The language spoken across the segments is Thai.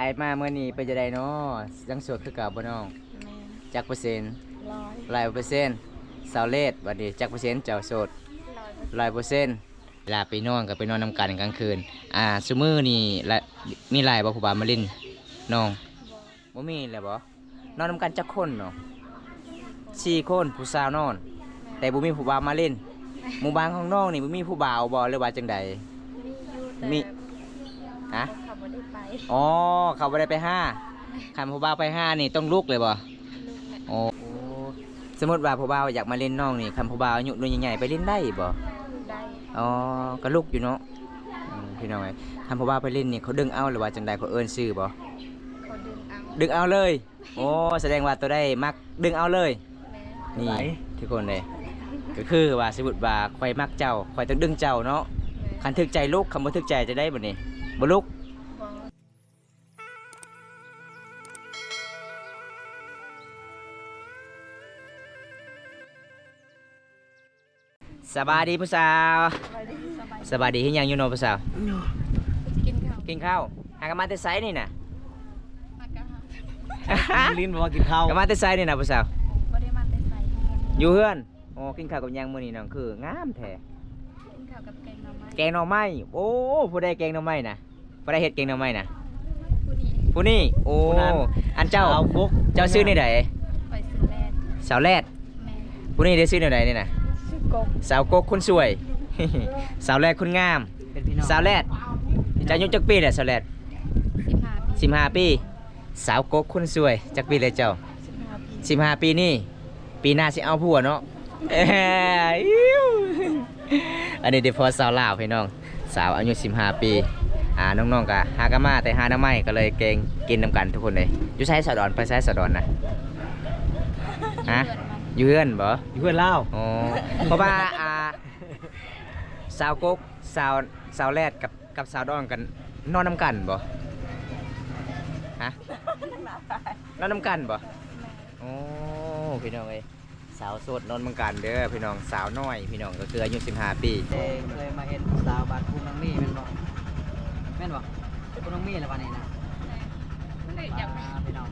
ไอมาเมื่อนี้เป็นจะได้เนาะยังโสดคือเก่าบ่น้องแม่นจักเปอร์เซ็นต์ร้อยร้อยเปอร์เซ็นต์สาวเลดบัดนี้จักเปอร์เซ็นต์เจ้าโสดร้อยร้อยเปอร์เซ็นต์เวลาไปนอนก็ไปนอนนำกันกลางคืน อ่าซุมื้อนี่ละมีหลายบ่ผู้บ่าวมาเลินน้องบ่บ่มีแล้วบ่นอนนำกันจักคนเนาะสี่คนผู้สาวนอน แต่บ่มีผู้บ่าวมาเล่นหมู่บ้านของน้องนี่บ่มีผู้บ่าวบ่หรือว่าจังใด มีอยู่แต่มี ฮะเขาบ่ได้ไป อ๋อเขาบ่ได้ไปห้าคันผู้บ่าวไปห้านี่ต้องลุกเลยบ่ลูกแม่โอ้สมมติว่าผู้บ่าวอยากมาเล่นน้องนี่คันผู้บ่าวอายุรุ่นใหญ่ๆไปเล่นได้บ่ได้อ๋อก็ลุกอยู่เนาะอืมพี่น้องไอ้คันผู้บ่าวไปเล่นนี่เขาดึงเอาหรือว่าจังใดเขาเอิ้นชื่อบ่เขาดึงเอาดึงเอาเลย โอ้แสดงว่าตัวได้มักดึงเอาเลยแม่นี่ทุกคนเลยก็คือว่าสมมุติว่าข่อยมักเจ้าข่อยต้องดึงเจ้าเนาะแม่คันถึกใจลุกคันบ่ถึกใจจะได้บ่นี่บ่ลุก สบายดีผู้สาวสบายดีสบายสบายดีเฮ็ดหยังอยู่เนาะผู้สาว กินข้าวกินข้าวหากนมาแต่ไสนี่น่ะ มากะหาลิ้นบอกว่ากินข้าวกนมาแต่ไสนี่น่ะผู้สาว บ่ได้มาแต่ไสเงินอยู่เฮือนโอ้กินข้าวกับหยังมื้อนี้น้องคืองามแท้กินข้าวกับแกงหน่อไม้แกงหน่อไม้โอ้ผู้ใดแกงหน่อไม้น่ะผู้ใดเฮ็ดแกงหน่อไม้น่ะผู้นี้ผู้นี้โอ้อันเจ้าเอาบุกเจ้าซื้อในใดไปซื้อแลนด์สาวแรดแม่ผู้นี้ได้ซื้อในใดนี่น่ะ ชื่อกบสาวกกคนสวย สาวแรดคนงาม เป็นพี่น้องสาวแรดเจะอายุจักปีแหละสาวแรด15ปี15ปี สาวกกคนสวยจักปีเลยเจ้า15ปี15ปีนี่ ปีหน้าสิเอาผัวเนาะเอ้ยอิ๊วอันนี้เดี๋ยวพอสาวลาวพี่น้อง สาวอายุ15ปี อ่าน้องๆก็หากนมาแต่หาหน้าไม้ก็เลยเกงกินนำกันทุกคนเลยอยู่ใช้สะดอนไปใช้สะดอนนะฮะอ ยู่เฮือนบ่อยู่เพื่อนเล่าอ๋อเพราะว่าอ่าสาวกกสาวสาวแรดกับกับสาวดอนกัน นอนนำกันบ่ฮะนอนนำกันบ่โอ้พี่น้องเอ้ยสาวโสดนอนนำกันเด้อพี่น้องสาวน้อย พี่น้องก็คืออายุ15 ปีเด้เคยมาเห็นสาวบาดคุณน้องมี่แม่นบ่แม่นบ่คุณน้องมี่ละวันนี้นะแม่อยากไปอ่าพี่น้อง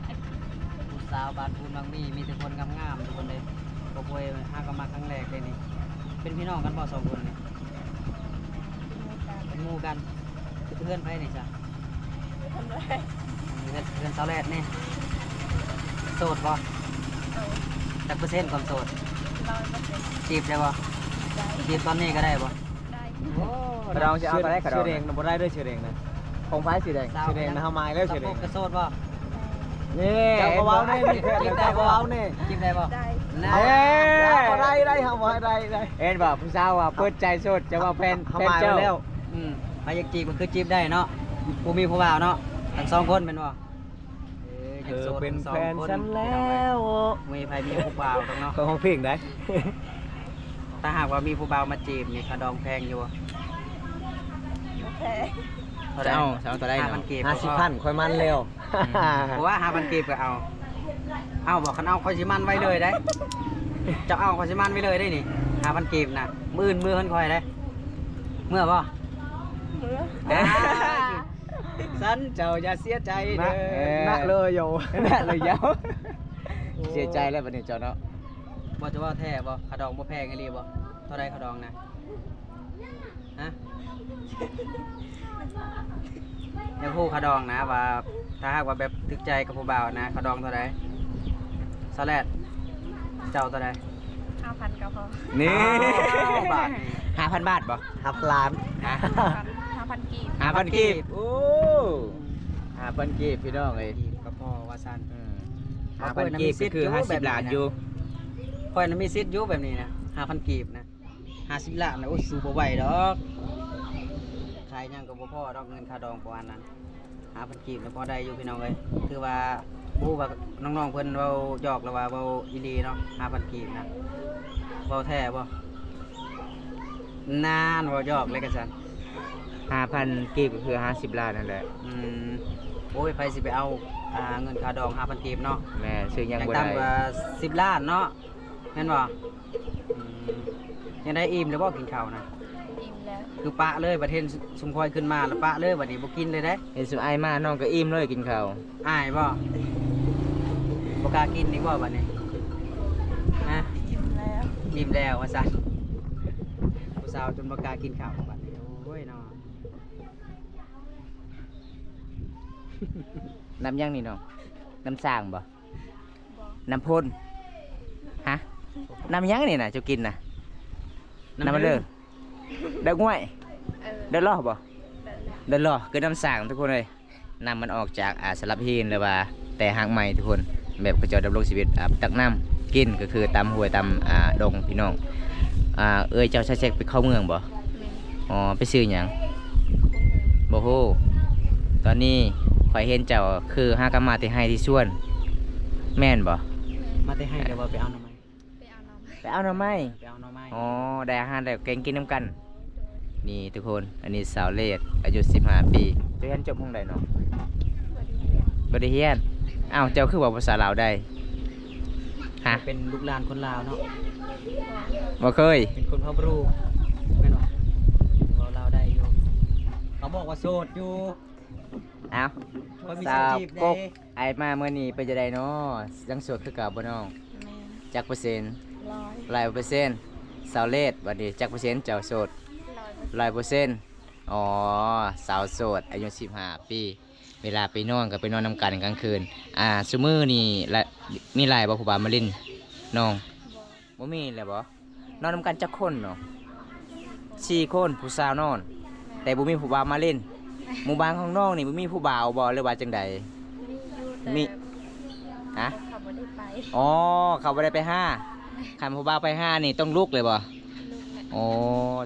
ผู้สาวบาดคุณน้องมี่มีแต่คนงามๆทุกคนเลย ก็พวยหากันมาครั้งแรกเลยนี่ เป็นพี่น้องกันบ่สองคนนี่เป็นหมู่กันเพื่อนไผนี่จ้ะเพื่อนเพื่อนสาวแรดนี่โสดบ่จักเปอร์เซ็นต์ความโสดร้อยเปอร์เซ็นต์จีบได้บ่ได้จีบตอนนี้ก็ได้บ่ได้กระดองจะเอาไปได้กระดองชื่อแดงนะบ่ได้ด้วยชื่อแดงนะของฟ้าสีแดงชื่อแดงนะเฮาไม้แล้วชื่อแดงกระโสดบ่นี่เจ้าก็เว้าแน่มีแค่จีบเจ้าก็เว้าแน่จีบได้บ่ได้นะเอ้ยบ่ได้ได้เฮาบ่ได้ได้เอ็นบอกผู้สาวว่าเปิดใจโสดจะว่าแฟนเฮาแฟนไม้เจ้าแล้วอืมไปอยากจีบก็คือจีบได้เนาะผู้มีผู้บ่าวเนาะทั้งสองคนแม่นบ่เธอเป็นทั้งสองแฟนคฉันแล้วมีใครมีผู้บ่าวต้องเนาะก็ห้องเพลงได้ถ้าหากว่ามีผู้บ่าวมาจีบนี่ค่าดองแพงอยู่แพ้เท่าไหจะร่เอาจะเอาตัวได้ห้าเนาะพันกีบห้าสิบพันค่อยมันเร็วเพราะว่าห้าพันกีบก็เอา เอาบอกคันเอาคอยสิมันไว้เลยได้ จะเอาคอยสิมันไว้เลยได้นี่ห้าพันกีบน่ะมืออื่นมือเพิ่นคอยได้ เมื่อบ่เมื่ออ่าสันเจ้าอย่าเสียใจเด้อนักเลยโยนักเลยเยาเสียใจแล้วบัดนี้เจ้าเนาะบ่จะว่าแท้บ่ขาดองบ่แพงไงรีบ่เท่าไรขาดองนะฮะ เดี๋ยวพูดขาดองนะว่าถ้าหากว่าแบบถึกใจกับผู้บ่าวนะขาดองเท่าไรสแลดเจ้าเท่าไรห้าพันก็พอนี่อ้าวบาทนี่ห้าพันบาทบ่หับล้านฮะห้าพันกีบห้าพันกีบโอ้ห้าพันกีบพี่น้องเลยกีบก็พอว่าซั่น อืมห้าพันกีบก็คือห้าสิบล้านอยู่ค่อยน่ะมีสิทธิ์อยู่แบบนี้นะ5,000กีบนะ50ล้านนะโอ้ยสู้บ่ไหวดอกขายหยังก็บ่พอดอกเงินค่าดองประมาณนั้น5,000กีบแล้วพอได้อยู่พี่น้องเอ้ยคือว่าผู้ว่าน้องๆเพิ่นเว้าหยอกแล้วว่าเว้าอีหลีเนาะ5,000กีบนะเว้าแท้บ่นานเว้าหยอกเลยกันซั่นห้าพันกีบก็คือห้าสิบล้านนั่นแหละอืมโอ้ยไผสิไปเอาอ่าเงินค่าดอง5,000กีบเนาะ แม่ซื้ออยัยังงบ่ได้ต่ำกว่า10ล้านเนาะแม่นบ่อืมยังได้อิ่มแล้วบ่กินข้าวนะอิ่มแล้ว คือปะเลยประเทศสมคอยขึ้นมาแล้วปะเลยบัดนี้บ่กินเลยเด้เห็นสุไอายมาน้องก็อิ่มเลยกินข้าวอายบ่บ่กล้ากินนี่บ่บัดนี้ฮะอิ่มแล้วอิ่มแล้วว่าซั่นผู้สาวจนบ่กล้ากินข้าวบัดนี้โอ้ยเนาะ น้ำยังนี่น้องน้ำสร้างบ่บอกน้ำพ่นฮะน้ำยังนี่น่ะเจ้ากินน่ะน้ำมันเด้อเด้อง่วยเออเด้อล่อบ่เดินแล้วเดินรอคือน้ำสางทุกคนเลยนำมันออกจากอ่าสลับฮีนหรือว่า แต่หางใหม่ทุกคนแบบกระจอดำรงชีวิตอ่าตักน้ำกินก็คือตำห้วยตำอ่าดงพี่น้องอ่าเอ้ยเจ้าชายเช็คไปเข้าเมืองบ่แม่อ๋อไปซื้อหยังบ่ฮู้ตอนนี้ข่อยเห็นเจ้าคือหากนมาที่ให้ที่ส่วน แม่นบ่มาแต่ให้เดี๋ยวว่าไปเอาหน่อไม้ไปเอาน้ำไป เอาหน่อไม้ไปเอาหน่อไม้อ๋อได้อาหารแล้วเก่งกินน้ำกัน นี่ทุกคนอันนี้สาวเลดอายุ15ปีเจ้าเรียนจบห้องใดเนาะบริเวณบริเฮียนอ้าวเจ้าคือบอกภาษาลาวได้ฮะเป็นลูกหลานคนลาวเนาะบ่เคย เป็นคนพบรูแม่นบ่เราลาวได้อยู่เขาบอกว่าโสดอยู่อ้าวเขามีสาสาววจีบกได้กไอมาเมื่อนี้เป็นจะได้เนาะยังโสดคือเก่าบ่น้องแม่จักเปอร์เซ็นต์ ร้อยร้อยเปอร์เซ็นต์สาวเลดบัดนี้จักเปอร์เซ็นต์เจ้าโสดร้อยเปอร์เซ็นต์ร้อยเปอร์เซ็นต์อ๋อสาวโสดอายุ15ปี เวลาไปนอนก็ไปนอนนำกันกลางคืน อ่าซุมื้อนี่ละมีหลายบ่ผู้บ่าวมาเลินน้องบอกบ่มีเลยบ่นอนนำกันจักคนเนาะสี่คนผู้สาวนอน แต่บ่มีผู้บ่าวมาเล่นหมู่บ้านของน้องนี่บ่มีผู้บ่าวบ่หรือว่าจังใด มีอยู่แต่มี ฮะ เขาไม่ได้ไปอ๋อเขาบ่ได้ไปห้า คันผู้บ่าวไปห้านี่ต้องลุกเลยบ่ลูกแม่อ๋อ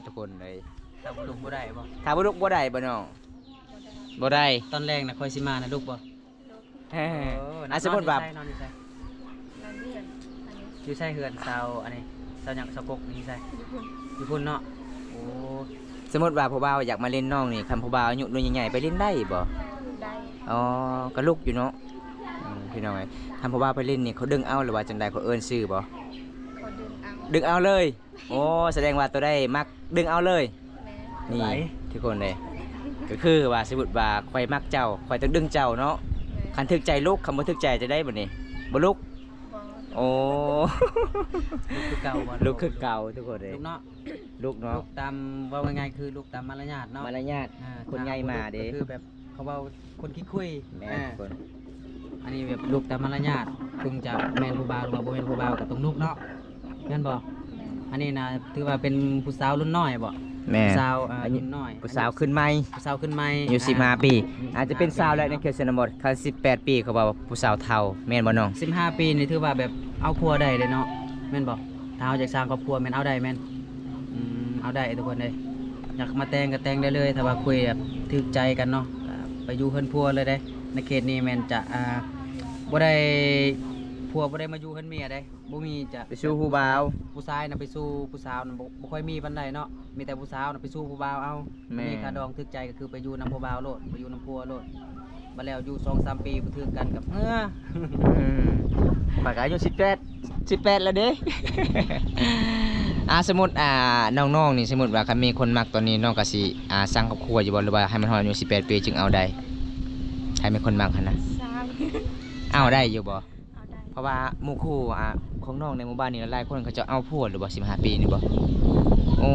ทุกคนเลยถ้าบ่ลูกบ่ได้บ่ถ้าบ่ลุกบ่ได้บ่น้องบ่ได้ตอนแรกนะคอยสิมานะลูกบ่เฮ้ยเอออะสมมุติว่า นอนอยู่ไสนอนเรียนอันนี้อยู่ไสเฮือนสาวอันนี้สาวหยังสาวกกนี่ไสญี่ปุ่นอยู่พุ่นเนาะโอ้สมมุติว่าผู้บ่าวอยากมาเล่นน้องนี่คันผู้บ่าวอายุรุ่นใหญ่ๆไปเล่นได้บ่ได้อ๋อก็ลุกอยู่เนาะอืมพี่น้องไอ้คันผู้บ่าวไปเล่นนี่เขาดึงเอาหรือว่าจังใดเขาเอิ้นชื่อบ่เขา ดึงเอาดึงเอาเลย โอ้แสดงว่าตัวได้มักดึงเอาเลยแม่นี่ทุกคนเลยก็คือว่าสมมุติว่าข่อยมักเจ้าข่อยต้องดึงเจ้าเนาะแม่คันถึกใจลูกคำบ่ถึกใจจะได้บ่นี่บ่ลุกบอกโอ้ลูกคือเก่าบ่ลุกคือเก่าทุกคนเลยลูกเนาะลุกเนาะลูกตามว่าง่ายๆคือลูกตามมารยาทเนาะมารยาทอ่าคนใหญ่มาเด้ก็คือแบบเขาเว้าคนขี้คุยแม่อ่าทุกคนอันนี้แบบลูกตามมารยาทถึงจะแม่นผู้บ่าวหรือว่าบ่แม่นผู้บ่าวก็ต้องลูกเนาะ แม่นบ่อันนี้นะถือว่าเป็นผู้สาวรุ่นน้อยบ่แม่ ผู้สาวอ่าอายุรุ่นน้อยผู้สาวขึ้นใหม่ผู้สาวขึ้นใหม่อายุ15ปี อาจจะเป็นสาวแล้วในเขตชนบทคัน18 ปีเขาบอกว่าผู้สาวเฒ่าแม่นบ่น้อง15ปีนี่ถือว่าแบบเอาพัวได้เลยเนาะแม่นบ่ถ้าเอาจากสร้างครอบครัวแม่นเอาได้แม่นอืมเอาได้ทุกคนเลยอยากมาแต่งก็แต่งได้เลยถ้าว่าคุยแบบถึกใจกันเนาะก็ไปอยู่เฮือนพัวเลยได้ในเขตนี้แม่นจะอ่าบ่ได้พัวบ่ได้มาอยู่เฮือนเมียได้ บ่มีจะไปสู่ผู้บ่าวผู้ชายน่ะไปสู้ผู้สาวน่ะบ่บ่ค่อยมีปานใดเนาะมีแต่ผู้สาวน่ะไปสู้ผู้บ่าวเอาแม่มีค่าดองถึกใจก็คือไปอยู่นำผู้บ่าวโลดไปอยู่นำพัวโลดมาแล้วอยู่2-3ปีบ่ถึกกันกับเอออืมปากอายุ18 18แล้วเด้ อ่าสมมุติอ่าน้องๆนี่สมมุติว่าคันมีคนมักตอนนี้น้องก็สิอ่าสร้างครอบครัวอยู่บ่หรือว่าให้มันฮอดอายุ18ปีจึงเอาได้ให้มีคนมักหั่นนะสร้างเอาได้อยู่บ่เอาได้เพ ราะว่าหมู่คู่อ่าของน้องในหมู่บ้านนี่หลายคนเขาจะเอาผัวหรือบ่15ปีนี่บ่โอ้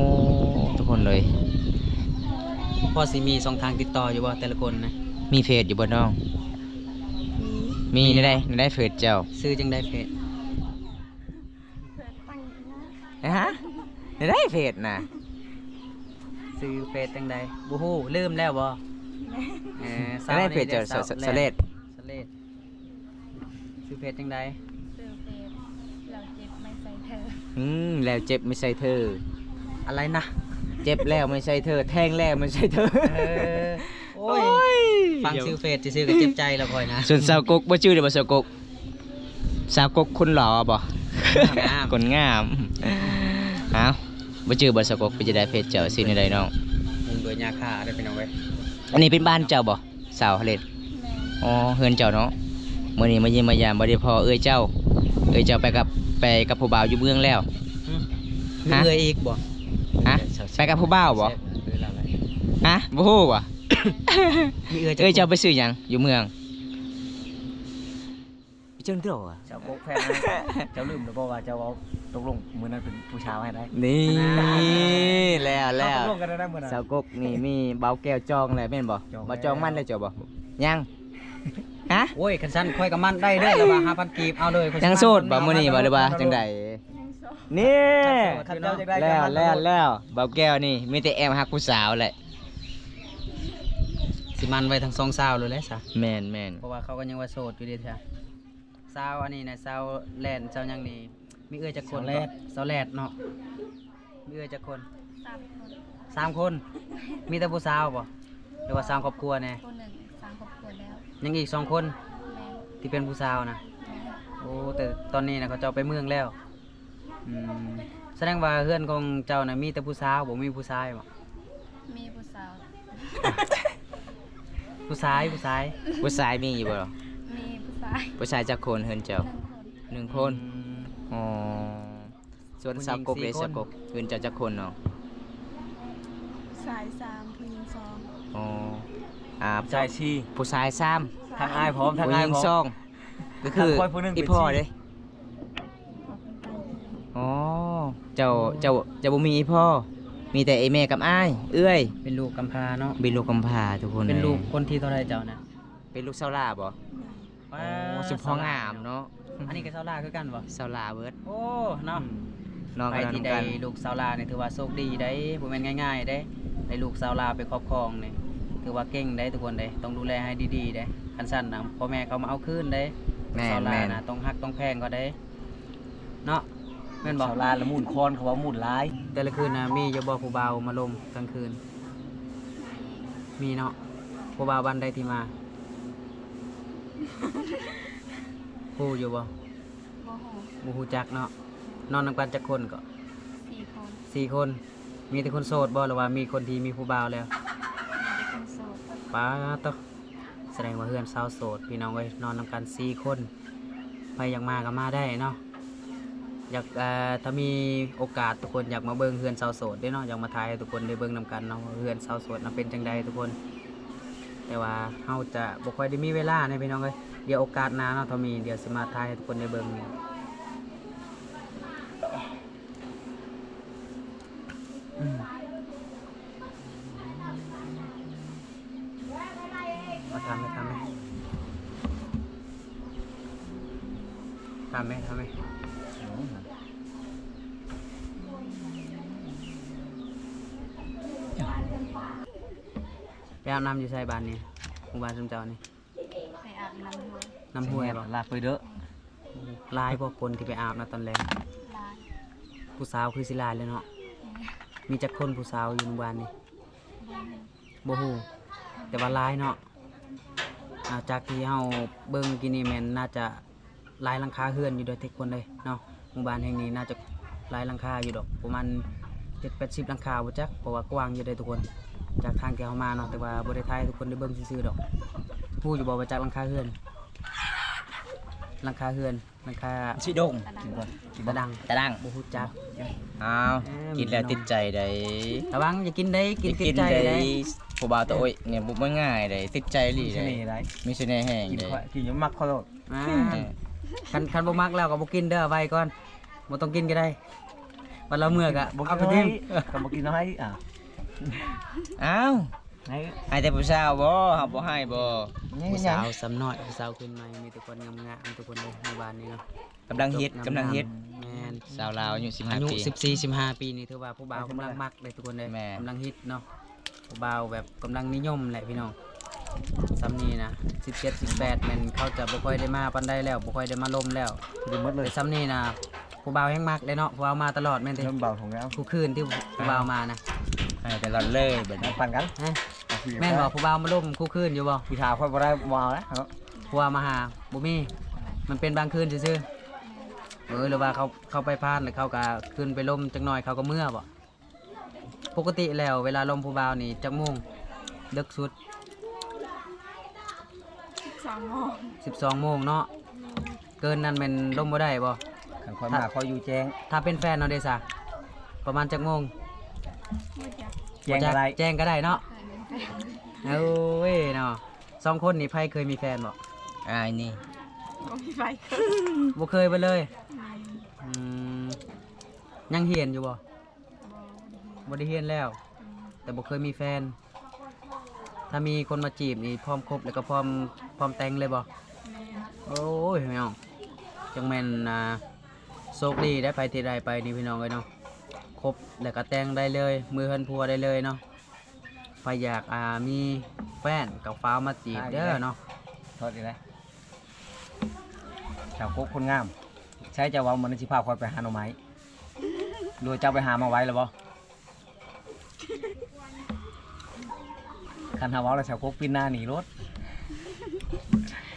ทุกคนเลยพอสิมีสองทางติดต่ออยู่บ่แต่ละคนนะมีเพจอยู่บ่น้อง มีมีในได้ในได้เพจเจ้าซื้อจังได้เพจเพื่อนตั้งนะฮะในได้เพจน่ะซื้อเพจจังได้บ่ฮู้ลืมแล้วบ่เออในได้เพจเจ้าสาวสสเลดสเลด ซื้อเพจจังได้เซอร์เฟสเราเจ็บไม่ใส่เธออืมแล้วเจ็บไม่ใช่เธอ อะไรนะ เจ็บแล้วไม่ใช่เธอ แทงแล้วไม่ใช่เธอเออโอ้ย ฟังซื้อเฟซซื้อๆก็เจ็บใจแล้วค่อยนะส่วนสาวกกบ่ชื่อเด้อบ่สาวกกสาวกกคุณหล่อบ่งามคนงามเอ้าบ่ชื่อบ่สาวกกไปจะได้เพจเจ้าสิในใดน้องมุงโดยยาฆ่าได้เป็นเอาไว้อันนี้เป็นบ้านเจ้าบ่สาวเล่นแม่อ๋อเฮือนเจ้าเนาะ มื้อนี้มาเยี่ยมมายามบ่ได้พอเอ้ยเจ้า เอ้ยเจ้าไปกับไปกับผู้บ่าวอยู่เมืองแล้วมีฮะเอื้อยอีกบ่ฮะไปกับผู้บ่าวบ่เออเราฮะบ่ฮู้ว่ะมีเอื้อเอ้ยจะเจ้าไปซื้อหยังอยู่เมืองไปเจิงเด้อว่ะเจ้าโกกแฟนนะเจ้าลืมหรือเปล่าว่าเจ้าเอาตกลงมื้อนั้นเป็นผู้ชายให้ได้ นี่แล้วแล้วตกลงกันได้มื้อนั้นสาวกกนี่มีเบาแก้วจองแล้วแม่นบ่จองบ่จองแล้วมันเลยเจ้าบ่ยัง ฮะโอ้ยคันสั้นค่อยกับมันได้เด้อแล้วว่า5,000กีบเอาเลยข้อยังสิโสดบ่เามื้อนี้บ่หรือว่าจังไดยังโสดนี่ขัดเจ้าจะได้แล้วแล้วแล้วเบาแก้วนี่มีแต่แอมฮักผู้สาวแหละสิมันไว้ทั้งสองสาวเลยแหละซะแม่นแม่นเพราะว่าเขาก็ยังว่าโสดอยู่เดีจ้ะสาวอันนี้นะสาวแลนสาวหยังนี่มีเอื้อจักคนก็สาวแลดเนาะมีเอื้อจักคนสามคนสามคน มีแต่ผู้สาวบ่หรือว่าสามครอบครัวแน่คนหนึ่ง ยังอีกสองคนแม่ที่เป็นผู้สาวนะแม่โอ้แต่ตอนนี้นะเขาเจ้าไปเมืองแล้วอืมแสดงว่าเพื่อนของเจ้านะมีแต่ผู้สาวบ่มีผู้ชายบ่มีผู้สาว ผู้ชายผู้ชายผู้ชายมีอยู่บ่มีผู้ชายผู้ชายจักคนเฮือนเจ้าหนึ่งคนหนึ่งคนอืม อ๋อส่วนผู้หญิงสาวกบเลยสี่คน สาวกบเฮือนเจ้าจักคนเนาะสายสามผู้หญิงสองอ๋อ อ่าชายชีผู้ชายซ้ทางอ้ายพร้อมำทางผู้หอ้ายญิงพร้อมสองก็คือทางคอยผู้หนึ่งเป็นอีพ่อสี่ เด้ขอบคุณไปอ๋อเจ้าเจ้าเจ้าบ่มีอีพ่อ มีแต่ไอ้แม่กับอ้าย เอื้อยเป็นลูกกำพร้าเนาะ เป็นลูกกำพร้าทุกคนเป็นลูกยคนที่เท่าไรเจ้านะเป็นลูกเซาลาบ่ว้าโอ้สุดพองามเนาะอันนี้ก็สาวลาคือกันบ่เซาลาเบิดโอ้เนาะน้องไปกันที่นำได้กัน ลูกสาวลาเนี่ยถือว่าโชคดีได้บ่แม่นง่ายๆได้ได้ลูกสาวลาไปครอบครองเนี่ย ถือว่าเก่งได้ทุกคนได้ต้องดูแลให้ดีๆได้คันสั้นนะพ่อแม่เขามาเอาคืนได้แม่สาวนลาแม่น นะต้องฮักต้องแพงก็ได้เนาะแม่นบอกชาวลาละมุนคอนเขาว่ามุนหลายแต่ละคืนนะมีจะบอกผู้บ่าวมาลมกลางคืน มีเนาะผู้บ่าววันใดที่มาผู้อยู่บ่โมโหบ่ฮู้จักเนาะนอนนำกันจักคนก็ สี่คนสี่คน มีแต่คนโสดบ่หรือว่ามีคนที่มีผู้บ่าวแล้วมีแต่คนโสด ป้าตอแสดงว่าเพื่อนสาวโสด พี่น้องไว้ยนอนนำกันสี่คนใครอยากมาก็มาได้เนาะอยากถ้ามีโอกาสทุกคนอยากมาเบิ่งเพื่อนสาวโสดได้เนาะอยากมาถ่ายทุกคนได้เบิ่งนำกันเนาะเพื่อนสาวโสดนะเป็นจังใดทุกคน แต่ว่าเฮาจะบ่ค่อยได้มีเวลาในพี่น้องเอ้ยเดี๋ยวโอกาสหน้าเนาะถ้ามีเดี๋ยวสิมาถ่ายทุกคนได้เบิ่งอืมมาทำไหมทำไหมทำไหมทำไหมไป อาบน้ำอยู่ใส่บ้านนี่หมู่บ้านสมเจ้านี่ไปอาบน้ำห้วยน้ำห้วยบ่ลากไปเด้อลายพวกคนที่ไปอาบนะตอนแรกลายผู้สาวคือสิลายเลยเนาะมีจักคนผู้สาวอยู่หมู่บ้านนี่บ่ฮู้แต่ว่าหลายเนาะอ่าจากที่เฮาเบิ่งกินนี่แม่นน่าจะหลายหลังคาเฮือนอยู่เด้อทุกคนเลยเนาะหมู่บ้านแห่งนี้น่าจะหลายหลังคาอยู่ดอกประมาณ7-80หลังคาบ่จักเพราะว่ากว้างอยู่เด้อทุกคน จากทางที่เฮามาเนาะแต่ว่าบ่ได้ถ่ายให้ทุกคนได้เบิ่งซื่อๆดอกฮู้อยู่บ่ว่าจักหลังคาเฮือนหลังคาเฮือนหลังคาชิดงกระดังตะดังตะดังบ่ฮู้จัก อ้าวเอ้ยกินแล้วมีน้องติดใจได้ระวังอย่ากินได้กินติดใจได้ได้ผู้บ่าวตัวโอ้ยเนี่ยบ่บ่ง่ายได้ติดใจอีหลีมีเสได้น่ห์หลายมีเสน่ห์แห้งกินได้ข้อยกินยังมักเขาโลดอ่าเออคันคันบ่มักแล้วก็บ่กินเด้อไว้ก่อนบ่ต้องกินก็ได้วันละมื้อก็บ่เอากิไปนทิ่มก็บ่กินน้อยอะ อ้าวให้ให้แต่ผู้สาวบ่เฮาบ่ให้บ่ผู้สาวสำน้อยผู้สาวขึ้นใหม่มีแต่คนงามๆทุกคนเลยในบ้านนี้เนาะกำลังฮิตกำลังฮิตแม่นสาวลาวอายุอายุ15ปี 14 15 ปีนี่ถือว่าผู้บ่าวกำลังมักเลยทุกคนเลยแม่น กำลังฮิตเนาะผู้บ่าวแบบกำลังนิยมแหละพี่น้องซำนี้นะ17 18แม่นเขาจะบ่ค่อยได้มาปานใดแล้วบ่ค่อยได้มาลมแล้วดูหมดเลแต่ยซ้ำนี่นะผู้บ่าวแห้งมักเลยเนาะผู้บ่าวมาตลอดแม่นติ เริ่มเบาของแล้วทุกคืนที่ผู้บ่าวมานะ ให้แต่ลอดเลยเบิดมาปั่นกันฮะแม่นบอกผู้บ่าวมาล่มคู่คืนอยู่บ่ผู้ชายค่อยบ่ได้วาวนะเนาะผู้บ่าวมาหาบ่มี มันเป็นบางคืนซื่อๆเออหรือว่าเขาเขาไปพานแล้วเขาก็ขึ้นไปล่มจักหน่อยเขาก็เมื่อบ่ปกติแล้วเวลาล่มผู้บ่าวนี่จักโมงดึกสุดสองโมง12โมงเนาะเกินนั้นแม่นล่มบ่ได้บ่ขันค่อยมาค่อยอยู่แจ้งถ้าเป็นแฟนเนาะเด้ซะประมาณจักโมง มืดจักแจ้งอะไรแจ้งก็ได้เนาะเออฟนเอ้ยเนาะสองคนนี่ไพ่เคยมีแฟนบ่อายนี่ก็มีไฟเกินบ่เคยไปเลยแม่อืมยังเฮียนอยู่บ่บบ่ได้เฮียนแล้ว แต่บ่เคยมีแฟน ถ้ามีคนมาจีบนี่พร้อมคบแล้วก็พร้อมพร้อมแต่งเลยบ่แม่โอ้ยพี่น้องจังแม่นอ่าโชคดีได้ไปที่ใดไปนี่พี่น้องเลยเนาะ ครบแล้วก็แต่งได้เลย มือเฮือนพัวได้เลยเนาะใครอยากอ่ามีแฟนกับฟ้าวมาจีบเด้อเนาะโทษดีนะชาวโคกคนงาม ใช้เจ้าเว้ามันสิพาคอยไปหาหน่อไม้ดูเจ้าไปหามาไว้แล้วบ่คันหาเว้าแล้วชาวโคกปีนหน้าหนีรถ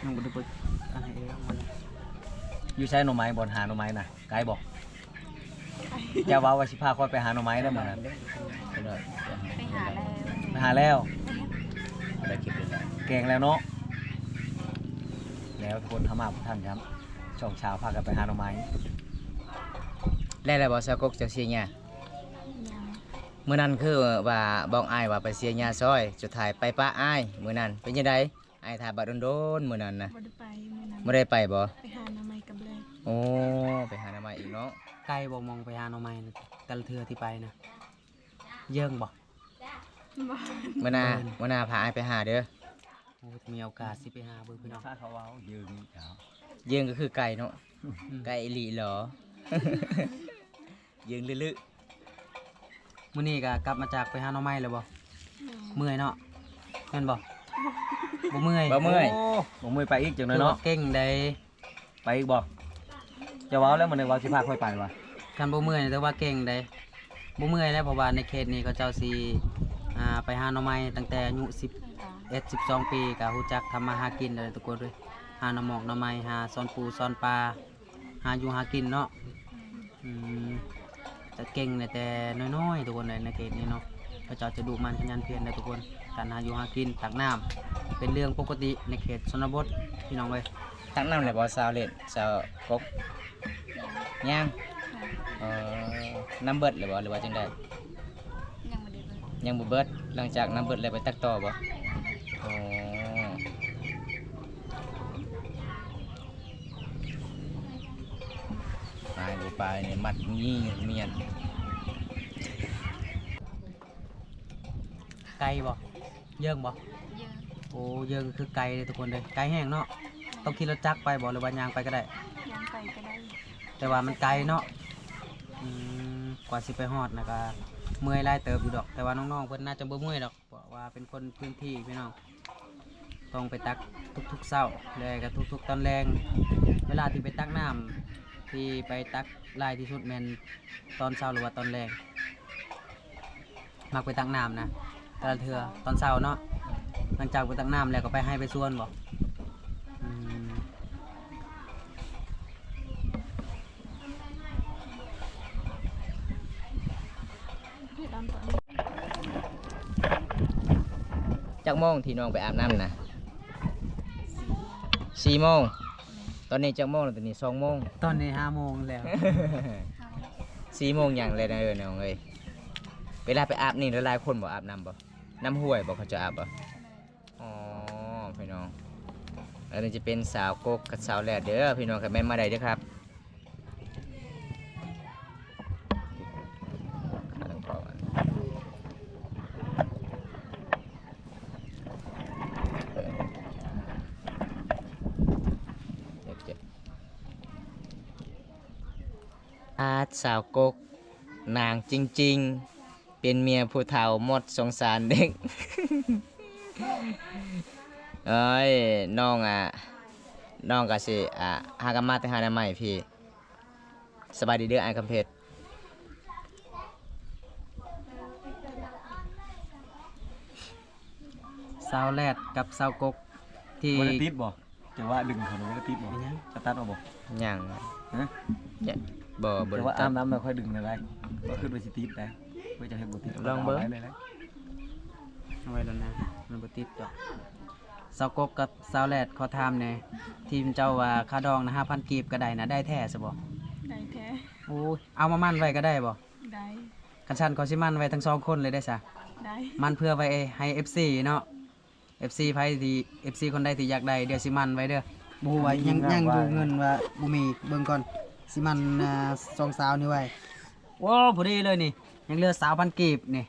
น้องบ่ได้ไปอะไรเอ้ยเอามาเลยอยู่ใช้หน่อไม้บนหาหน่อไม้น่ะไกลบอก เจ้าเว้าว่าสิพาคอยไปหาหน่อไม้ได้อมื้อนั้นไปหาแล้วไปหาแล้วได้คลิปเลยนะเก่งแล้วเนาะแล้วทุกคนทำมาท่านครับช่องเช้าพากันไปหาหน่อไม้แล้วแล้วบ่สาวกกเจะเสียหญ้ายังมื้อนั้นคือว่าบอกอ้ายว่าไปเสียหญ้าซอยสุดท้ายไปป้าอ้ายมื้อนั้นเป็นจังไดอ้ายถามบัดโดนๆมื้อนั้นนะบ่ได้ไปมื้อนั้นบ่ได้ไปบ่ไปหาหน้าไม้กับเลย โอ้ไปหาหน้าไม้อีกเนาะ ไกลบ่มองไปหาหน่อไม้นะแต่ละเทือที่ไปนะเยิ่งบ่บ่มื้อหน้ามื้อหน้าพาอ้ายไปหาเด้อโอ้ยมีโอกาสสิไปหาเบิ่งพี่น้อง ถ้าเขาเว้ายืนเช้ายืงก็คือไก่เนาะอืม ไก่อีหลีเหรอยืงลึมื้อนี้ก็กลับมาจากไปหาหน่อไม้แล้วบ่แม่เมื่อยเนาะแม่นบ่บ่เมื่อยๆบ่เมื่อยโผมมือไปอีกจังคืเลยอว่าเนาะ เก่งได้ไปอีกบ่ จะเว้าแล้วมันในเว้าสิพาค่อยไปวะกันบ่เมื่อยแต่ว่าเก่งได้บ่เมื่อยแล้วเพราะว่าในเขตนี้เขาเจ้าสิอ่าไปหาหน่อไม้ตั้งแต่อายุ11 12 ปีก็รู้จักทำมาหากินเลยทุกคนเลยหาหน่อหมอกหน่อไม้หาซ่อนปูซ่อนปลาหาอยู่หากินเนาะอืมจะเก่งในแต่น้อยๆทุกคนเลยในเขตนี้เนาะเขาเจ้าจะดูมันขยันเพียรนะทุกคนการหาอยู่หากินตักน้ำเป็นเรื่องปกติในเขตชนบทพี่น้องเว้ยตักน้ำเลยบ่สาวเล่นสาวกก ย่างเอ่อน้ำเบิดเลยบ่หรือว่าจังไดยังบ่ได้เบิ่งยังบ่เบิดหลังจากน้ำเบิดแล้วไปตักต่อบ่อ๋อไปบ่ไปนี่มัดงี้เมียนไก่บ่เยิ่งบ่เยอะโอ้เยิ่งคือไก่เลยทุกคนเลยไก่แห้งเนาะต้องขี่รถจักรไปบ่หรือว่ายางไปก็ได้ยังไปก็ได้ แต่ว่ามันไกลเนาะอืมกว่าสิไปฮอดนะก็เมื่อยไล่เติบอยู่ดอก แต่ว่าน้องๆเพิ่นน่าจะบ่เมื่อยดอกเพราะว่าเป็นคนพื้นที่พี่น้องต้องไปตักทุกๆเช้าเลยก็ทุก ๆ ตอนแรงเวลาที่ไปตักน้ำที่ไปตักลายที่สุดแมนตอนเช้าหรือว่าตอนแรงมักไปตักน้ำนะแต่ละเทือตอนเช้าเนาะหลังจากไปตักน้ำแล้วก็ไปให้ไปส่วนบอื ที่ตอนตอนนี้จักโมงที่น้องไปอาบน้ำนะสี่โมงตอนนี้จักโมงแล้วตอนนี้สองโมงตอนนี้ห้าโมงแล้วสี่โมงอย่างเลยนะเออน้องเอ้ยเวลาไปอาบนี่หลายๆคนบ่อาบน้ำบ่น้ำห้วยบ่เขาจะอาบบ่อ๋อพี่น้องอันนี้จะเป็นสาวกกกับสาวแหลดเด้อพี่น้องครับแม่นมาได้เด้อครับขาตั้งเป่าอันเจ็บเจ็บอา สาวกก นางจริง ๆ เป็นเมียผู้เฒ่าหมดสงสารเด็ก เอ้ยน้องอะน้องก็สิอะหากันมาแต่หาได้ใหม่พี่ สบายดีเด้อไอ้คำเพชรสาวแรดกับสาวกกที่วันติดบ่จะว่าดึงเขาวันติดบ่เป็นหยังจะตัดเอาบ่ยัง ฮะจะ บ่บ่แต่ได้ว่าตัอาดบน้ำไม่ค่อยดึงอะไรก็ขึ้นไปสิติดได้เพื่อจะให้บ่ติดลองเบิ่งาไว้เลยนะเอาไว้แล้วนะมันบ่ติดดอกสาวกกกับสาวแรดขอถามแหน่ทีมเจ้าว่าค่าดองนะ5,000กีบก็ได้นะได้แท้ซะบ่ได้แท้โอ้ยเอามามั่นไว้ก็ได้บ่ได้คันชันขอสิมั่นไว้ทั้งสองคนเลยได้ซะเได้มันเพื่อไว้ให้ FC เนาะ FC ไผที่ FC คนใดที่อยากได้เดี๋ยวสิมันไว้เด้อบ่ฮู้ว่ายังยังอยู่เงินว่าบ่มีเบิ่งก่อน สิมันอ่าสองสาวนี่ไว้โอ้พอดีเลยนี่ยังเหลือสาวพันกีบนี่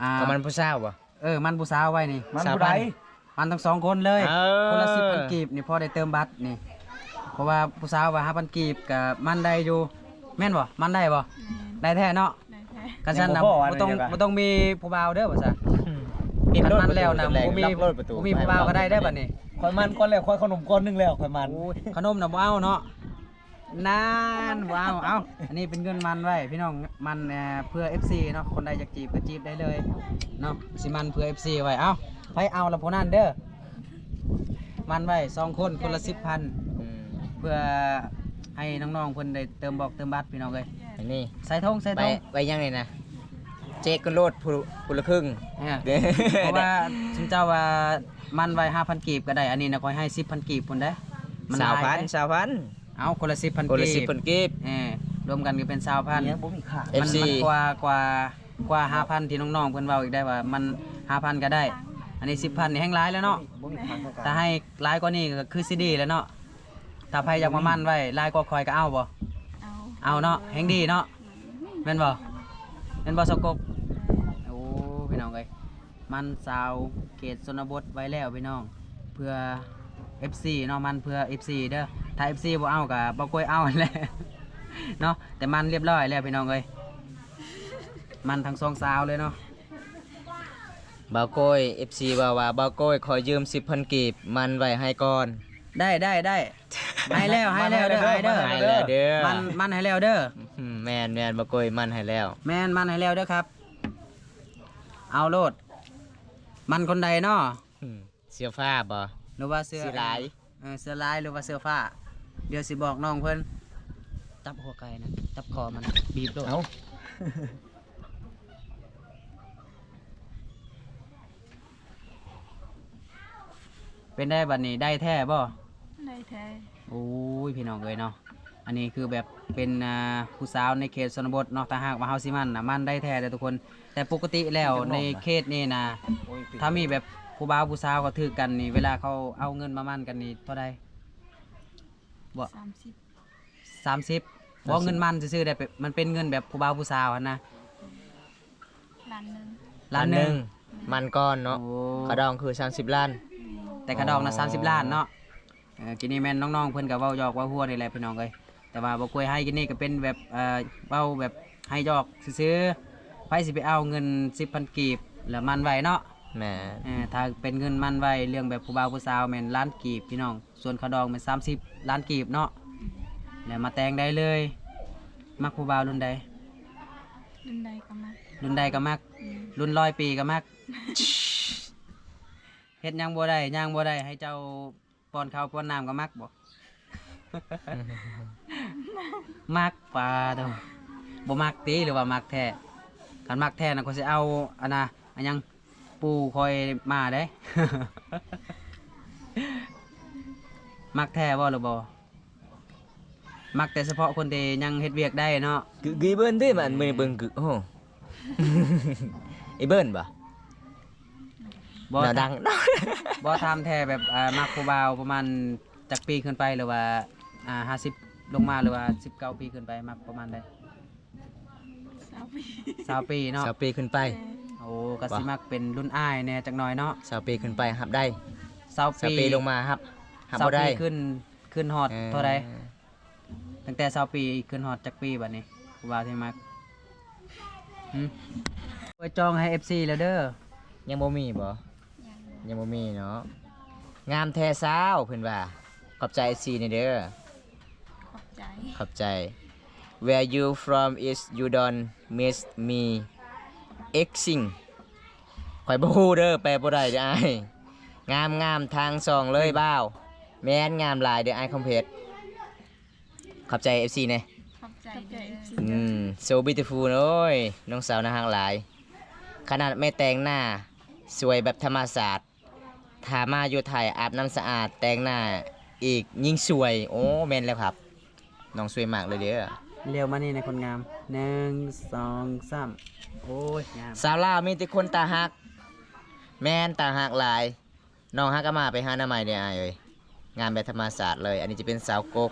อ่าก็มันผู้สาวบ่ เออมันผู้สาวไว้นี่มันสาวผู้ใดพันมันทั้งสองคนเลยเออ คนละสิบพันกีบนี่พอได้เติมบัตรนี่เพราะว่าผู้สาวว่าห้าพันกีบกับมันได้อยู่แม่นบ่มันได้บ่แม่นได้แท้เนาะได้แท้กันฉันนะยังบ่พออันบ่ต้องนี้เดียวกันบ่ต้องมีผู้บ่าวเด้อว่าซะ ปิดคันรถมันประตูแล้วนะจำแรงบ่มีรับรถประตูบ่มีผู้บ่าวก็ได้ได้อบัดนี้ข่อยมันก้อนแล้วข่อยขนมก้อนหนึงแล้วข่อยมันโอ้ยขนมน่ะบ่เอาเนาะ นานว้าวเอาอันนี้เป็นเงินมันไว้พี่น้องมันเอ่อเพื่อ FC เนาะคนใดอยากจีบก็จีบได้เลยเนาะสิมันเพื่อ FC ไว้เอ้าไปเอาละพวกนั้นเด้อมันไว้สองคนคนละ10,000อืมเพื่อให้น้องๆเพิ่นได้เติมบอกเติมบัตรพี่น้องเลยอันนี้ใส่ทงใส่ไปทงไปยังไงนะเจ๊กันโลดผู้ผู้ละครึ่งเนี่ยเด้อเพราะว่าชินเจ้าว่ามันไว้5,000กีบก็ได้ อันนี้นะคอยให้10,000กีบพุ่นได้มัสาวหลยพันเด้สาวพัน เอาคนละ10,000คนละสิบกีบพันกีบเออรวมกันก็เป็น20,000เนี่ยบ่มีค่ามัน FC มันกว่ากว่ากว่า5,000ที่น้องๆเพิ่นเว้าอีกได้ว่ามัน5,000ก็ได้ อันนี้10,000นี่แฮงหลายแล้วเนาะบ่มีค่าเท่ากันถ้าให้หลายกว่านี้ก็คือสิดีแล้วเนาะถ้าใครอยากมามั่นไว้หลายกว่าคอยก็เอาบ่เอาเอาเนาะแฮงดีเนาะแม่นบ่แม่นบ่สกบโอ้พี่น้องเอ้ยมันสาวเขตชนบทไว้แล้วพี่น้อง เพื่อ FC เนาะมันเพื่อ FC เด้อ ถ้า FC บ่เอาก็บ่กล้วยเอาแหละเนาะแต่มันเรียบร้อยแล้วพี่น้องเอ้ยมันทั้งสองสาวเลยเนาะบาวโกย FC ว่าว่าบาวโกยขอยืม10,000กีบมันไว้ให้ก่อน ได้ได้ได้ให้แล้วให้แล้วเด้อให้เด้อให้แล้วเด้อ มันมันให้แล้วเด้ออืมแม่นแม่นบาวโกยมันให้แล้ว แม่นมันให้แล้วเด้อครับ เอาโลด มันคนใดเนาะอืมเสื้อฟ้าบ่หรือว่าเสื้อ สีลาย เออเสื้อลายหรือว่าเสื้อฟ้า เดี๋ยวสิบอกน้องเพิ่นจับหัวไก่นะจับคอมัน บีบโลดเอ้าเป็นได้บัดนี้ได้แท้บ่ได้แท้โอ้ยพี่น้องเอ้ยเนาะอันนี้คือแบบเป็นอ่าผู้สาวในเขตชนบทเนาะถ้าหากว่าเฮาสิมันน่ะมันได้แท้เด้อทุกคน แต่ปกติแล้วในเขตนี่นะโอ้ยถ้ามีแบบผู้บ่าวผู้สาวก็ถือกันนี่เวลาเขาเอาเงินมามั่นกันนี่เท่าใด บ่สามสิบสามสิบบ่เงินมั่นซื่อๆได้เป็นมันเป็นเงินแบบผู้บ่าวผู้สาวอะนะล้านหนึ่งล้านหนึ่งมันก้อนเนาะโอ้กระดองคือ 30ล้าน แต่กระดองนะสามสิบล้านเนาะเออกินนี่แม่นน้องๆเพิ่นก็เว้าหยอกเว้าหัวนี่แหละพี่น้องเอ้ยแต่ว่าบ่กล้วยให้กินนี่ก็เป็นแบบเอ่อเว้าแบบให้หยอกซื้อๆไผสิไปเอาเงิน10,000กีบแล้วมันไว้เนาะ แหม่เออถ้าเป็นเงินมันไว้เรื่องแบบผู้บ่าวผู้สาวแม่นล้านกีบพี่น้อง ส่วนขดองเป็น30ล้านกีบเนาะแล้วมาแต่งได้เลย มักผู้บ่าวรุ่นใดรุ่นใดก็มารุ่นใดก็มัก อืมรุ่นร้อยปีก็มัก เฮ็ดหยังบ่ได้หยังบ่ได้ให้เจ้าป้อนข้าวป้อนน้ำก็มักบ่ มักปลาเด้อบ่มักติหรือว่ามักแท้คันมักแท้น่ะก็สิเอาอันน่ะอันหยัง ปูคอยมาได้ มักแท้บ่หรือบ่มักแต่เฉพาะคนที่ยังเฮ็ดเวียกได้เนาะกึกกเบิ้นที่มันมือเบิ่งกึกโอ้โหไอ้เบิ้นบ่บ่น่าดังบ่ทำแท้แบบอ่ามักผู้บ่าวประมาณจากปีขึ้นไปหรือว่าอ่า50 ลงมาหรือว่า19 ปีขึ้นไปมักประมาณใดสาวปี20ปีเนาะสาวปีขึ้นไป โอ้ก็สิมักเป็นรุ่นอ้ายแหน่จักหน่อยเนาะสาวปีขึ้นไปหับได้20สาวปีปีลงมาครับหับสาวบ่ได้ปีขึ้นขึ้นฮอดออเท่าใดตั้งแต่20ปีขึ้นฮอดจักปีบัดนี้ผู้บ่าวที่มักหึไว้จองให้ FC แล้วเด้อยังบ่มีบ่ยังยังบ่มีเนาะงามแท้สาวเพิ่นว่าขอบใจซีนี่เด้อขอบใจ ขอบใจ Where you from is you don't miss me Xing ข่อยบ่ฮู้เด้อแปลบ่ได้เด้ออ้ายงามงามทางสองเลยบ้าวแม่นงามหลายเด้ออ้ายคอมเพชรขอบใจ FC แน่ขอบใจเด้ออืม so beautiful โอ้ยน้องสาวน่ารักหลาย ขนาดไม่แต่งหน้า สวยแบบธรรมศาสตร์ถ้ามาอยู่ไทยอาบน้ำสะอาดแต่งหน้าอีกยิ่งสวย โอ้แม่นแล้วครับ น้องสวยมากเลยเด้อ เร็วมานี่ในคนงามหนึ่งสองสามโอ้ยงามสาวลาวมีแต่คนตาหัก แม่นตาหักหลายน้องฮักก็มาไปหาหน้าใหม่เด้ออ้ายเอ้ยงานแบบธรรมศาสตร์เลย อันนี้จะเป็นสาวกก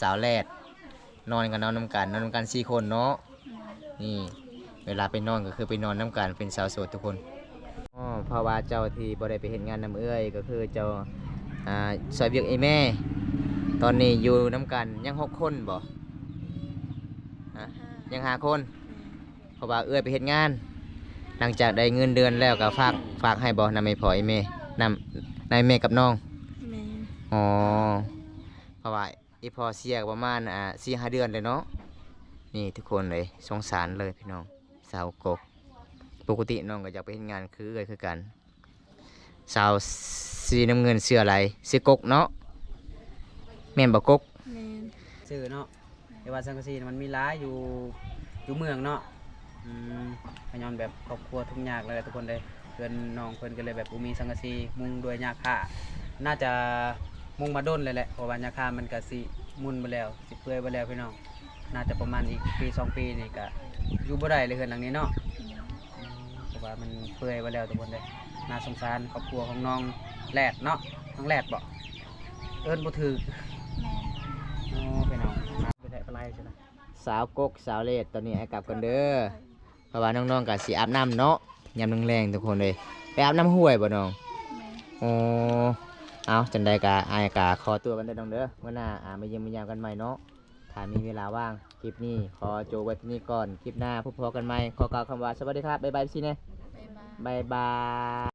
สาวแรดนอนกันนอนน้ำกันนอนน้ำกันสี่คนเนาะนี่ เวลาไปนอนก็คือไปนอนน้ำกันเป็นสาวโสดทุกคนอ๋อเพราะว่าเจ้าที่บ่ได้ไปเห็นงานน้ำเอื้อยก็คือเจ้าอ่าซอยเวียกไอ้แม่ ตอนนี้อยู่น้ำกันยังหกคนบ่ ฮะยังหาคนเพราะว่าเอื้อยไปเฮ็ดงาน หลังจากได้เงินเดือนแล้วก็ฝากฝากให้บ่นำไม่พอไอ้แม่นำนายแม่กับน้องแม่อ๋อเพราะว่าอีพอเสียก็ประมาณอ่าสี่ห้าเดือนเลยเนาะนี่ทุกคนเลยสงสารเลยพี่น้องสาวกกปกติน้องก็อยากไปเฮ็ดงานคือเอ้ยคือกัน สาวสีน้ำเงินเสื้ออะไรเสื้อกกเนาะแม่นบ่กกแม่ชื่อเนาะ แต่ว่าสังกะสีมันมีร้ายอยู่อยู่เมืองเนาะอืมพยอนแบบครอบครัวทุกข์ยากเลยทุกคนเลยเพื่อนน้องเพื่อนก็เลยแบบบ่มีสังกะสีมุงด้วยยาค่าน่าจะมุงมาด้นเลยแหละเพราะว่ายาค่ามันก็สิมุนไปแล้วสิเปื่อยไปแล้วพี่น้องน่าจะประมาณอีกปีสองปีนี่ก็อยู่บ่ได้เลยเฮือนหลังนี้เนาะอืมเพราะว่ามันเปื่อยไปแล้วทุกคนเลยน่าสงสารครอบครัวของน้องแรดเนาะน้องแรดบอกเอิ้นบ่ถือแม่อ้ไปน้อ มาไปได้ปลาไหลใช่ไหมสาวกกสาวเลดตอนนี้ให้กลับกันเด้อเพราะว่าน้องๆก็สิอาบน้ำเนาะยามแรงๆทุกคนเลยไปอาบน้ำห้วยบ่น้องแม่โอ้เอาจันใดกะอายกะขอตัวกันเด้อน้องเด้อเมื่อหน้าอ่ามาเยี่ยมมายามกันใหม่เนาะถ้ามีเวลาว่างคลิปนี้ขอโจบไว้ที่นี่ก่อนคลิปหน้าพบพอกันใหม่ขอกล่าวคำว่าสวัสดีครับบ๊ายบายสิเน่บ๊ายบายบ๊ายบาย